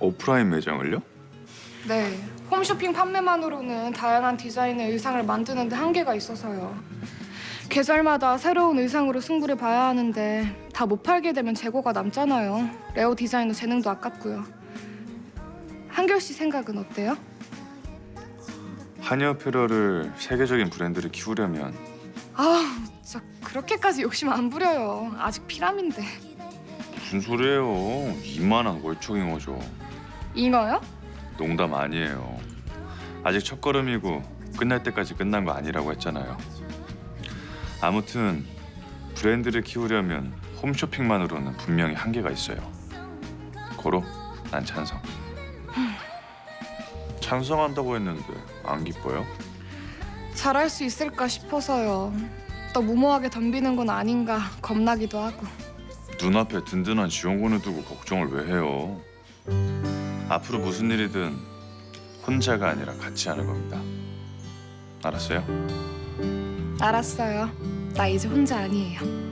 오프라인 매장을요? 네, 홈쇼핑 판매만으로는 다양한 디자인의 의상을 만드는 데 한계가 있어서요. 계절마다 새로운 의상으로 승부를 봐야 하는데 다 못 팔게 되면 재고가 남잖아요. 레오 디자이너 재능도 아깝고요. 한결 씨 생각은 어때요? 한여 어페럴을 세계적인 브랜드를 키우려면 아, 진짜 그렇게까지 욕심 안 부려요. 아직 피람인데. 무슨 소리예요? 이만한 월척잉어죠. 잉어요? 농담 아니에요. 아직 첫걸음이고 끝날 때까지 끝난 거 아니라고 했잖아요. 아무튼 브랜드를 키우려면 홈쇼핑만으로는 분명히 한계가 있어요. 고로 난 찬성. 찬성한다고 했는데 안 기뻐요? 잘할 수 있을까 싶어서요. 또 무모하게 덤비는 건 아닌가 겁나기도 하고. 눈앞에 든든한 지원군을 두고 걱정을 왜 해요? 앞으로 무슨 일이든 혼자가 아니라 같이 하는 겁니다. 알았어요? 알았어요. 나 이제 혼자 아니에요.